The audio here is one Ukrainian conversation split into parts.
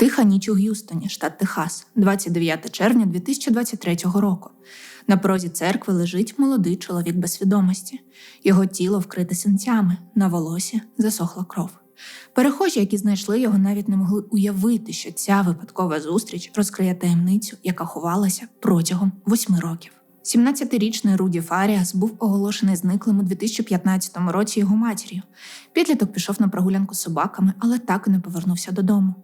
Тиха ніч у Г'юстоні, штат Техас, 29 червня 2023 року. На порозі церкви лежить молодий чоловік без свідомості. Його тіло вкрите синцями, на волосі засохла кров. Перехожі, які знайшли його, навіть не могли уявити, що ця випадкова зустріч розкриє таємницю, яка ховалася протягом восьми років. 17-річний Руді Фаріас був оголошений зниклим у 2015 році його матір'ю. Підліток пішов на прогулянку з собаками, але так і не повернувся додому.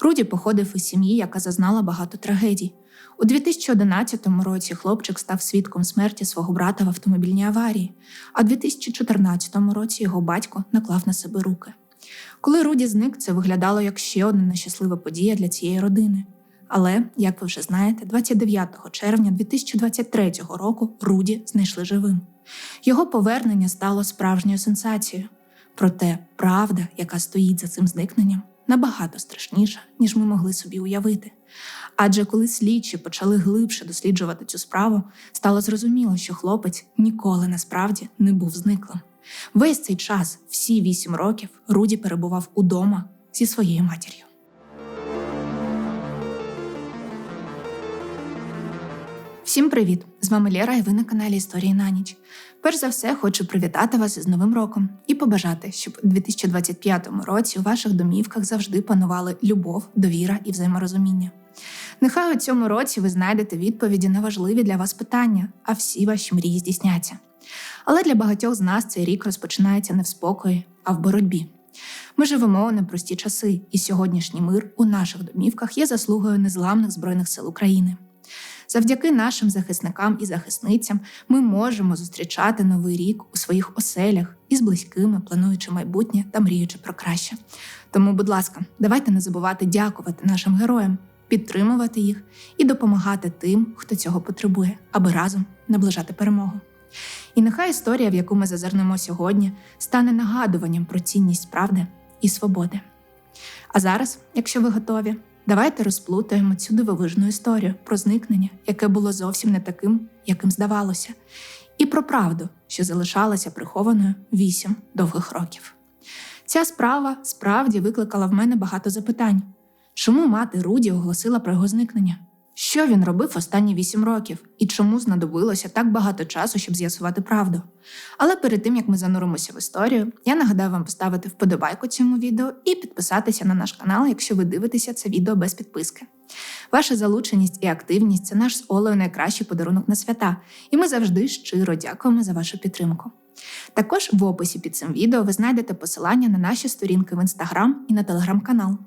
Руді походив із сім'ї, яка зазнала багато трагедій. У 2011 році хлопчик став свідком смерті свого брата в автомобільній аварії, а у 2014 році його батько наклав на себе руки. Коли Руді зник, це виглядало як ще одна нещаслива подія для цієї родини. Але, як ви вже знаєте, 29 червня 2023 року Руді знайшли живим. Його повернення стало справжньою сенсацією. Проте правда, яка стоїть за цим зникненням, набагато страшніша, ніж ми могли собі уявити. Адже коли слідчі почали глибше досліджувати цю справу, стало зрозуміло, що хлопець ніколи насправді не був зниклим. Весь цей час, всі вісім років, Руді перебував удома зі своєю матір'ю. Всім привіт! З вами Лєра і ви на каналі Історії на ніч. Перш за все, хочу привітати вас із Новим роком і побажати, щоб у 2025 році у ваших домівках завжди панували любов, довіра і взаєморозуміння. Нехай у цьому році ви знайдете відповіді на важливі для вас питання, а всі ваші мрії здійсняться. Але для багатьох з нас цей рік розпочинається не в спокої, а в боротьбі. Ми живемо у непрості часи, і сьогоднішній мир у наших домівках є заслугою незламних збройних сил України. Завдяки нашим захисникам і захисницям ми можемо зустрічати новий рік у своїх оселях із близькими, плануючи майбутнє та мріючи про краще. Тому, будь ласка, давайте не забувати дякувати нашим героям, підтримувати їх і допомагати тим, хто цього потребує, аби разом наближати перемогу. І нехай історія, в яку ми зазирнемо сьогодні, стане нагадуванням про цінність правди і свободи. А зараз, якщо ви готові, давайте розплутаємо цю дивовижну історію про зникнення, яке було зовсім не таким, яким здавалося, і про правду, що залишалася прихованою вісім довгих років. Ця справа справді викликала в мене багато запитань. Чому мати Руді оголосила про його зникнення? Що він робив останні вісім років і чому знадобилося так багато часу, щоб з'ясувати правду? Але перед тим як ми зануримося в історію, я нагадаю вам поставити вподобайку цьому відео і підписатися на наш канал, якщо ви дивитеся це відео без підписки. Ваша залученість і активність це наш з Олею найкращий подарунок на свята, і ми завжди щиро дякуємо за вашу підтримку. Також в описі під цим відео ви знайдете посилання на наші сторінки в інстаграм і на телеграм-канал.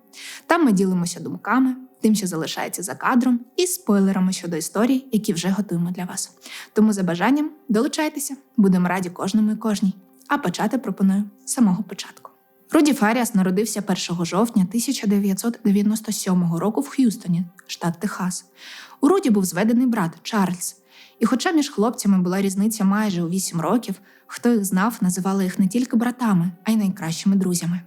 Там ми ділимося думками, тим, що залишається за кадром, і спойлерами щодо історій, які вже готуємо для вас. Тому за бажанням долучайтеся, будемо раді кожному і кожній. А почати пропоную з самого початку. Руді Фаріас народився 1 жовтня 1997 року в Х'юстоні, штат Техас. У Руді був зведений брат Чарльз. І хоча між хлопцями була різниця майже у 8 років, хто їх знав, називали їх не тільки братами, а й найкращими друзями.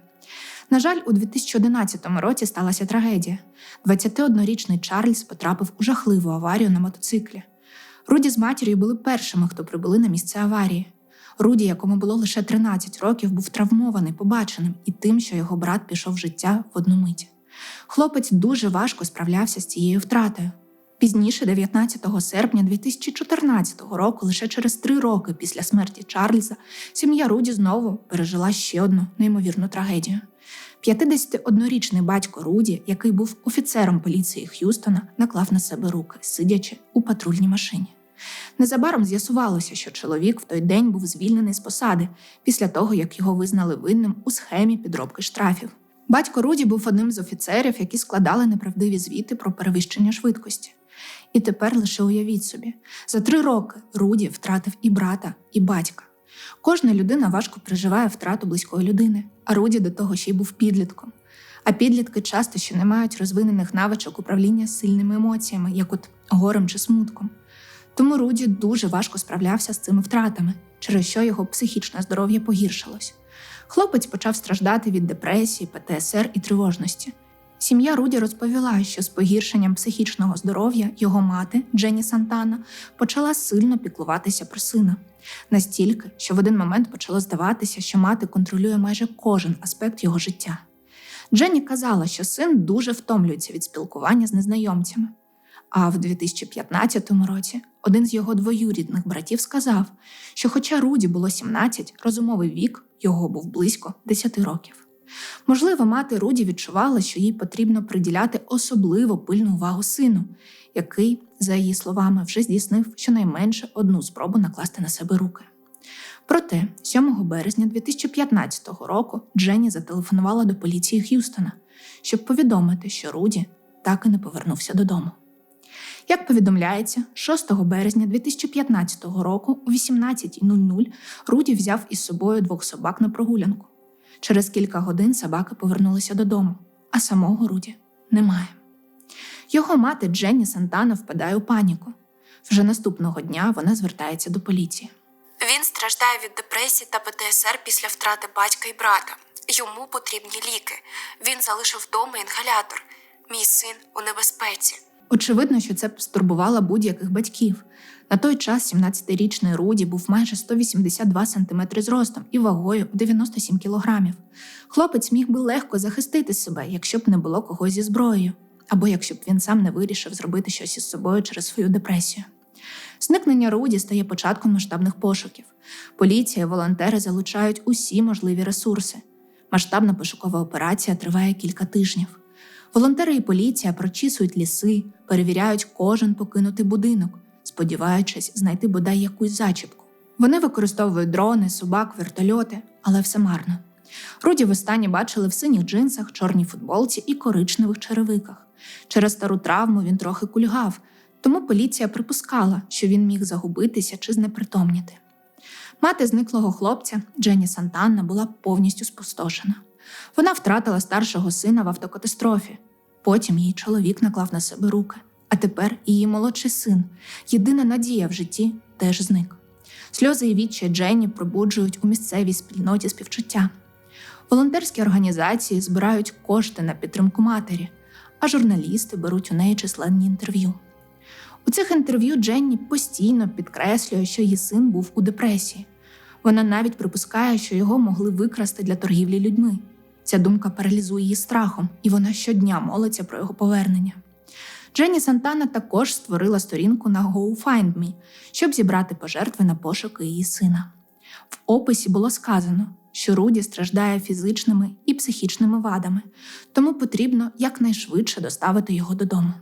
На жаль, у 2011 році сталася трагедія. 21-річний Чарльз потрапив у жахливу аварію на мотоциклі. Руді з матір'ю були першими, хто прибули на місце аварії. Руді, якому було лише 13 років, був травмований побаченим і тим, що його брат пішов в життя в одну мить. Хлопець дуже важко справлявся з цією втратою. Пізніше, 19 серпня 2014 року, лише через три роки після смерті Чарльза, сім'я Руді знову пережила ще одну неймовірну трагедію. 51-річний батько Руді, який був офіцером поліції Х'юстона, наклав на себе руки, сидячи у патрульній машині. Незабаром з'ясувалося, що чоловік в той день був звільнений з посади після того, як його визнали винним у схемі підробки штрафів. Батько Руді був одним з офіцерів, які складали неправдиві звіти про перевищення швидкості. І тепер лише уявіть собі, за три роки Руді втратив і брата, і батька. Кожна людина важко переживає втрату близької людини, а Руді до того ще й був підлітком. А підлітки часто ще не мають розвинених навичок управління сильними емоціями, як от горем чи смутком. Тому Руді дуже важко справлявся з цими втратами, через що його психічне здоров'я погіршилось. Хлопець почав страждати від депресії, ПТСР і тривожності. Сім'я Руді розповіла, що з погіршенням психічного здоров'я його мати Дженні Сантана почала сильно піклуватися про сина. Настільки, що в один момент почало здаватися, що мати контролює майже кожен аспект його життя. Дженні казала, що син дуже втомлюється від спілкування з незнайомцями. А в 2015 році один з його двоюрідних братів сказав, що, хоча Руді було 17, розумовий вік його був близько 10 років. Можливо, мати Руді відчувала, що їй потрібно приділяти особливо пильну увагу сину, який, за її словами, вже здійснив щонайменше одну спробу накласти на себе руки. Проте, 7 березня 2015 року Дженні зателефонувала до поліції Х'юстона, щоб повідомити, що Руді так і не повернувся додому. Як повідомляється, 6 березня 2015 року о 18.00 Руді взяв із собою двох собак на прогулянку. Через кілька годин собаки повернулися додому, а самого Руді немає. Його мати Дженні Сантана впадає у паніку. Вже наступного дня вона звертається до поліції. Він страждає від депресії та ПТСР після втрати батька і брата. Йому потрібні ліки. Він залишив вдома інгалятор. Мій син у небезпеці. Очевидно, що це стурбувало будь-яких батьків. На той час 17-річний Руді був майже 182 см зростом і вагою 97 кілограмів. Хлопець міг би легко захистити себе, якщо б не було когось зі зброєю, або якщо б він сам не вирішив зробити щось із собою через свою депресію. Зникнення Руді стає початком масштабних пошуків. Поліція і волонтери залучають усі можливі ресурси. Масштабна пошукова операція триває кілька тижнів. Волонтери і поліція прочісують ліси, перевіряють кожен покинутий будинок, сподіваючись знайти бодай якусь зачіпку. Вони використовують дрони, собак, вертольоти, але все марно. Руді востаннє бачили в синіх джинсах, чорній футболці і коричневих черевиках. Через стару травму він трохи кульгав, тому поліція припускала, що він міг загубитися чи знепритомніти. Мати зниклого хлопця Дженні Сантанна була повністю спустошена. Вона втратила старшого сина в автокатастрофі. Потім її чоловік наклав на себе руки, а тепер її молодший син, єдина надія в житті, теж зник. Сльози і відчай Дженні пробуджують у місцевій спільноті співчуття. Волонтерські організації збирають кошти на підтримку матері, а журналісти беруть у неї численні інтерв'ю. У цих інтерв'ю Дженні постійно підкреслює, що її син був у депресії. Вона навіть припускає, що його могли викрасти для торгівлі людьми. Ця думка паралізує її страхом, і вона щодня молиться про його повернення. Дженні Сантана також створила сторінку на GoFindMe, щоб зібрати пожертви на пошуки її сина. В описі було сказано, що Руді страждає фізичними і психічними вадами, тому потрібно якнайшвидше доставити його додому.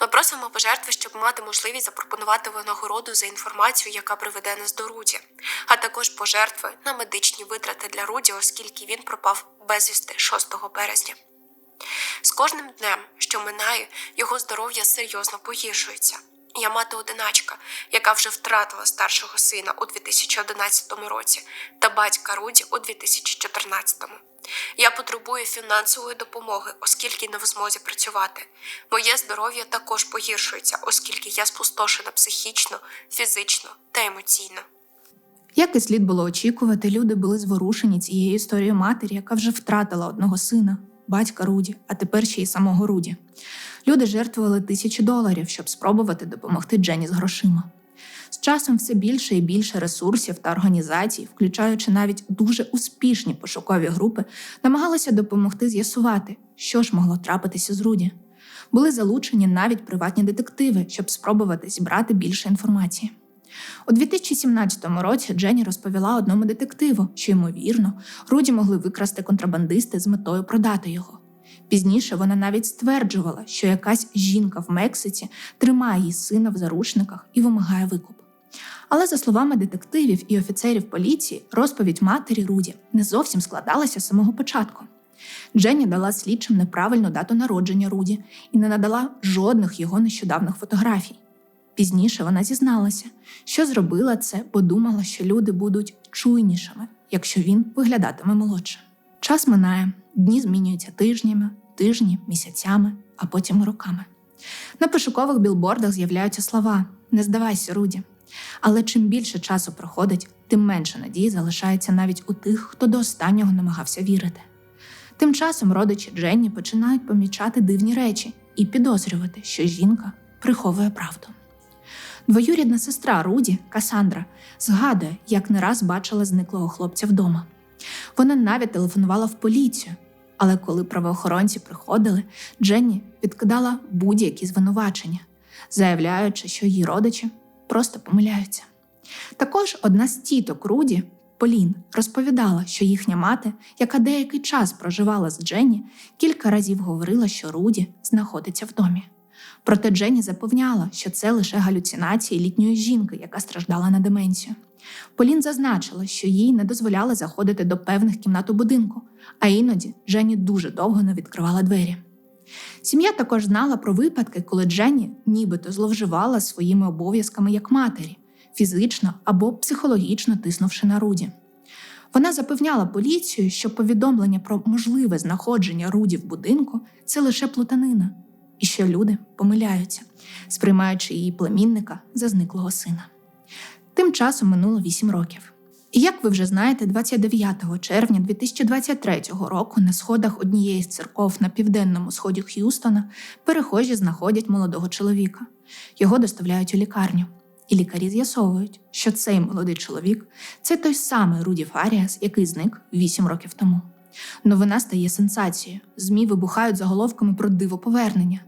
Ми просимо пожертви, щоб мати можливість запропонувати винагороду за інформацію, яка приведе нас до Руді, а також пожертви на медичні витрати для Руді, оскільки він пропав безвісти 6 березня. З кожним днем, що минає, його здоров'я серйозно погіршується. Я мати одиначка, яка вже втратила старшого сина у 2011 році та батька Руді у 2014. Я потребую фінансової допомоги, оскільки не в змозі працювати. Моє здоров'я також погіршується, оскільки я спустошена психічно, фізично та емоційно. Як і слід було очікувати, люди були зворушені цією історією матері, яка вже втратила одного сина, батька Руді, а тепер ще й самого Руді. Люди жертвували тисячі доларів, щоб спробувати допомогти Дженні з грошима. З часом все більше і більше ресурсів та організацій, включаючи навіть дуже успішні пошукові групи, намагалися допомогти з'ясувати, що ж могло трапитися з Руді. Були залучені навіть приватні детективи, щоб спробувати зібрати більше інформації. У 2017 році Дженні розповіла одному детективу, що, ймовірно, Руді могли викрасти контрабандисти з метою продати його. Пізніше вона навіть стверджувала, що якась жінка в Мексиці тримає її сина в заручниках і вимагає викуп. Але, за словами детективів і офіцерів поліції, розповідь матері Руді не зовсім складалася з самого початку. Дженні дала слідчим неправильну дату народження Руді і не надала жодних його нещодавних фотографій. Пізніше вона зізналася, що зробила це, бо думала, що люди будуть чуйнішими, якщо він виглядатиме молодше. Час минає, дні змінюються тижнями, тижні, місяцями, а потім роками. На пошукових білбордах з'являються слова Не здавайся, Руді. Але чим більше часу проходить, тим менше надії залишається навіть у тих, хто до останнього намагався вірити. Тим часом родичі Дженні починають помічати дивні речі і підозрювати, що жінка приховує правду. Двоюрідна сестра Руді, Касандра, згадує, як не раз бачила зниклого хлопця вдома. Вона навіть телефонувала в поліцію, Але коли правоохоронці приходили, Дженні відкидала будь-які звинувачення, заявляючи, що її родичі просто помиляються. Також одна з тіток Руді, Полін, розповідала, що їхня мати, яка деякий час проживала з Дженні, кілька разів говорила, що Руді знаходиться в домі. Проте Дженні запевняла, що це лише галюцинації літньої жінки, яка страждала на деменцію. Полін зазначила, що їй не дозволяли заходити до певних кімнат у будинку, а іноді Дженні дуже довго не відкривала двері. Сім'я також знала про випадки, коли Дженні нібито зловживала своїми обов'язками як матері, фізично або психологічно тиснувши на Руді. Вона запевняла поліцію, що повідомлення про можливе знаходження Руді в будинку це лише плутанина, і що люди помиляються, сприймаючи її племінника за зниклого сина. Тим часом минуло 8 років. І як ви вже знаєте, 29 червня 2023 року на сходах однієї з церков на південному сході Х'юстона перехожі знаходять молодого чоловіка. Його доставляють у лікарню. І лікарі з'ясовують, що цей молодий чоловік це той самий Руді Фаріас, який зник 8 років тому. Новина стає сенсацією. ЗМІ вибухають заголовками про диво повернення.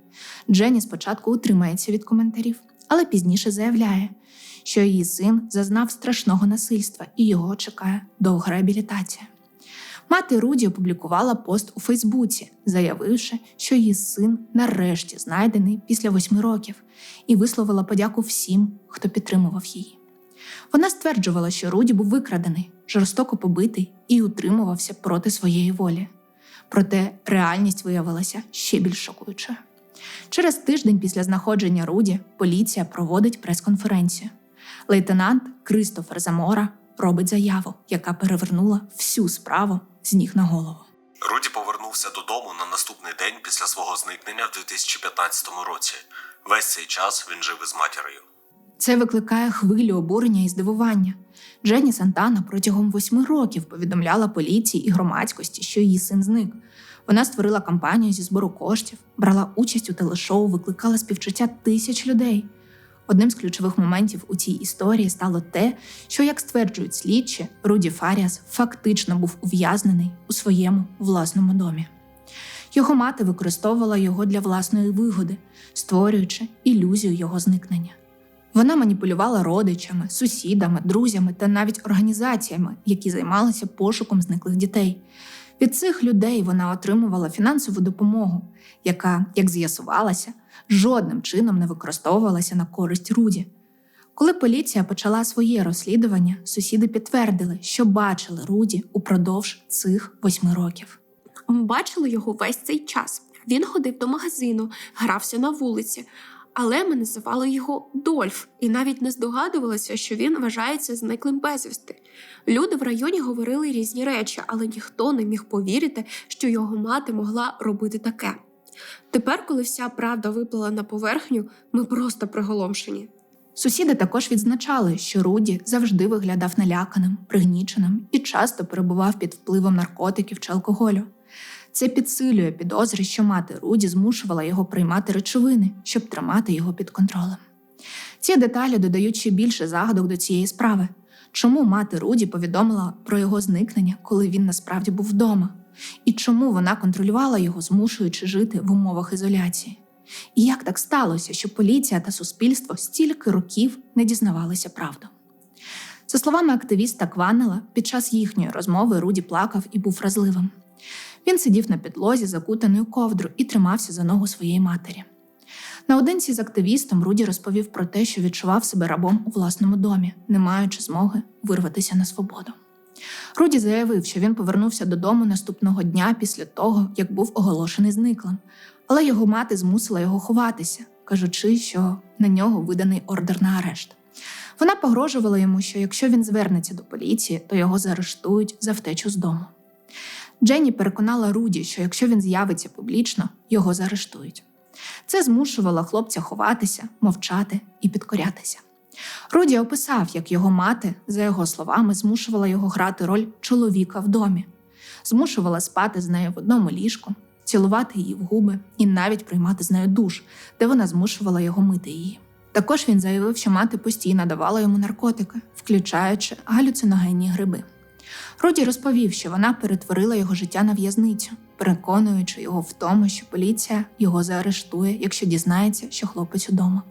Дженні спочатку утримається від коментарів, але пізніше заявляє, що її син зазнав страшного насильства і його чекає довга реабілітація. Мати Руді опублікувала пост у Фейсбуці, заявивши, що її син нарешті знайдений після восьми років, і висловила подяку всім, хто підтримував її. Вона стверджувала, що Руді був викрадений, жорстоко побитий і утримувався проти своєї волі. Проте реальність виявилася ще більш шокуючою. Через тиждень після знаходження Руді поліція проводить прес-конференцію. Лейтенант Кристофер Замора робить заяву, яка перевернула всю справу з ніг на голову. Руді повернувся додому на наступний день після свого зникнення в 2015 році. Весь цей час він жив із матір'ю. Це викликає хвилю обурення і здивування. Дженні Сантана протягом восьми років повідомляла поліції і громадськості, що її син зник. Вона створила кампанію зі збору коштів, брала участь у телешоу, викликала співчуття тисяч людей. Одним з ключових моментів у цій історії стало те, що, як стверджують слідчі, Руді Фаріас фактично був ув'язнений у своєму власному домі. Його мати використовувала його для власної вигоди, створюючи ілюзію його зникнення. Вона маніпулювала родичами, сусідами, друзями та навіть організаціями, які займалися пошуком зниклих дітей. Від цих людей вона отримувала фінансову допомогу, яка, як з'ясувалося, жодним чином не використовувалася на користь Руді. Коли поліція почала своє розслідування, сусіди підтвердили, що бачили Руді упродовж цих восьми років. Бачили його весь цей час. Він ходив до магазину, грався на вулиці, але ми називали його Дольф і навіть не здогадувалися, що він вважається зниклим безвісти. Люди в районі говорили різні речі, але ніхто не міг повірити, що його мати могла робити таке. Тепер, коли вся правда виплила на поверхню, ми просто приголомшені. Сусіди також відзначали, що Руді завжди виглядав наляканим, пригніченим і часто перебував під впливом наркотиків чи алкоголю. Це підсилює підозри, що мати Руді змушувала його приймати речовини, щоб тримати його під контролем. Ці деталі додають ще більше загадок до цієї справи. Чому мати Руді повідомила про його зникнення, коли він насправді був вдома? І чому вона контролювала його, змушуючи жити в умовах ізоляції? І як так сталося, що поліція та суспільство стільки років не дізнавалися правду? За словами активіста Кванела, під час їхньої розмови Руді плакав і був вразливим. Він сидів на підлозі, закутаний у ковдру, і тримався за ногу своєї матері. Наодинці з активістом Руді розповів про те, що відчував себе рабом у власному домі, не маючи змоги вирватися на свободу. Руді заявив, що він повернувся додому наступного дня після того, як був оголошений зниклим, але його мати змусила його ховатися, кажучи, що на нього виданий ордер на арешт. Вона погрожувала йому, що якщо він звернеться до поліції, то його заарештують за втечу з дому. Дженні переконала Руді, що якщо він з'явиться публічно, його заарештують. Це змушувало хлопця ховатися, мовчати і підкорятися. Руді описав, як його мати, за його словами, змушувала його грати роль чоловіка в домі, змушувала спати з нею в одному ліжку, цілувати її в губи і навіть приймати з нею душ, де вона змушувала його мити її. Також він заявив, що мати постійно давала йому наркотики, включаючи галюциногенні гриби. Руді розповів, що вона перетворила його життя на в'язницю, переконуючи його в тому, що поліція його заарештує, якщо дізнається, що хлопець удома.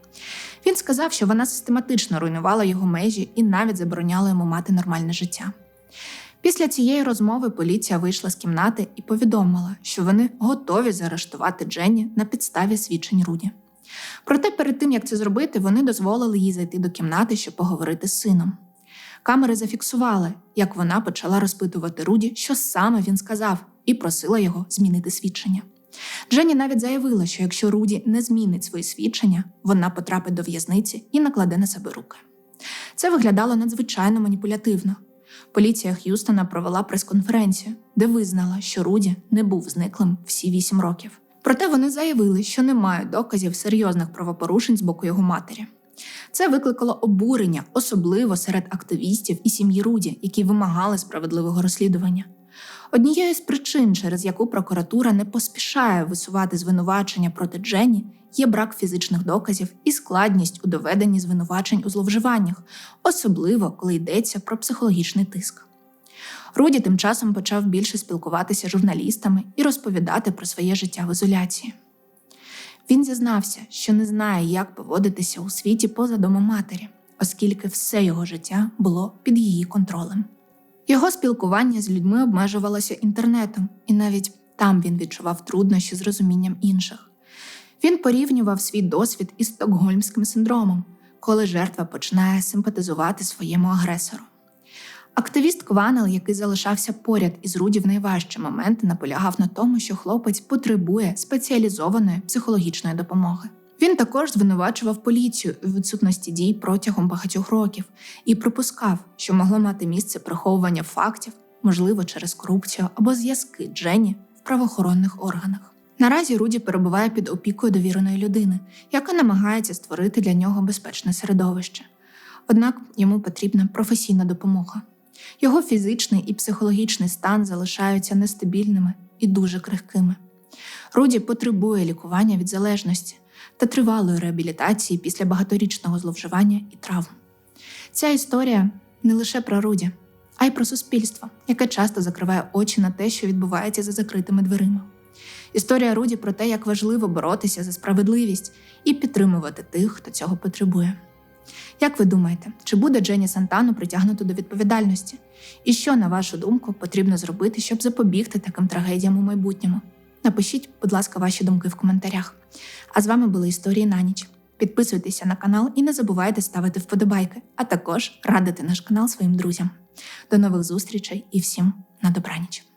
Він сказав, що вона систематично руйнувала його межі і навіть забороняла йому мати нормальне життя. Після цієї розмови поліція вийшла з кімнати і повідомила, що вони готові заарештувати Дженні на підставі свідчень Руді. Проте перед тим як це зробити, вони дозволили їй зайти до кімнати, щоб поговорити з сином. Камери зафіксували, як вона почала розпитувати Руді, що саме він сказав, і просила його змінити свідчення. Дженні навіть заявила, що якщо Руді не змінить свої свідчення, вона потрапить до в'язниці і накладе на себе руки. Це виглядало надзвичайно маніпулятивно. Поліція Х'юстона провела прес-конференцію, де визнала, що Руді не був зниклим всі вісім років. Проте вони заявили, що не мають доказів серйозних правопорушень з боку його матері. Це викликало обурення, особливо серед активістів і сім'ї Руді, які вимагали справедливого розслідування. Однією з причин, через яку прокуратура не поспішає висувати звинувачення проти Дженні, є брак фізичних доказів і складність у доведенні звинувачень у зловживаннях, особливо коли йдеться про психологічний тиск. Руді тим часом почав більше спілкуватися з журналістами і розповідати про своє життя в ізоляції. Він зізнався, що не знає, як поводитися у світі поза домом матері, оскільки все його життя було під її контролем. Його спілкування з людьми обмежувалося інтернетом, і навіть там він відчував труднощі з розумінням інших. Він порівнював свій досвід із стокгольмським синдромом, коли жертва починає симпатизувати своєму агресору. Активіст Кванел, який залишався поряд із Руді в найважчі моменти, наполягав на тому, що хлопець потребує спеціалізованої психологічної допомоги. Він також звинувачував поліцію у відсутності дій протягом багатьох років і припускав, що могло мати місце приховування фактів, можливо, через корупцію або зв'язки Дженні в правоохоронних органах. Наразі Руді перебуває під опікою довіреної людини, яка намагається створити для нього безпечне середовище. Однак йому потрібна професійна допомога. Його фізичний і психологічний стан залишаються нестабільними і дуже крихкими. Руді потребує лікування від залежності та тривалої реабілітації після багаторічного зловживання і травм. Ця історія не лише про Руді, а й про суспільство, яке часто закриває очі на те, що відбувається за закритими дверима. Історія Руді про те, як важливо боротися за справедливість і підтримувати тих, хто цього потребує. Як ви думаєте, чи буде Дженні Сантану притягнуто до відповідальності? І що, на вашу думку, потрібно зробити, щоб запобігти таким трагедіям у майбутньому? Напишіть, будь ласка, ваші думки в коментарях. А з вами були історії на ніч. Підписуйтеся на канал і не забувайте ставити вподобайки, а також радити наш канал своїм друзям. До нових зустрічей і всім на добраніч!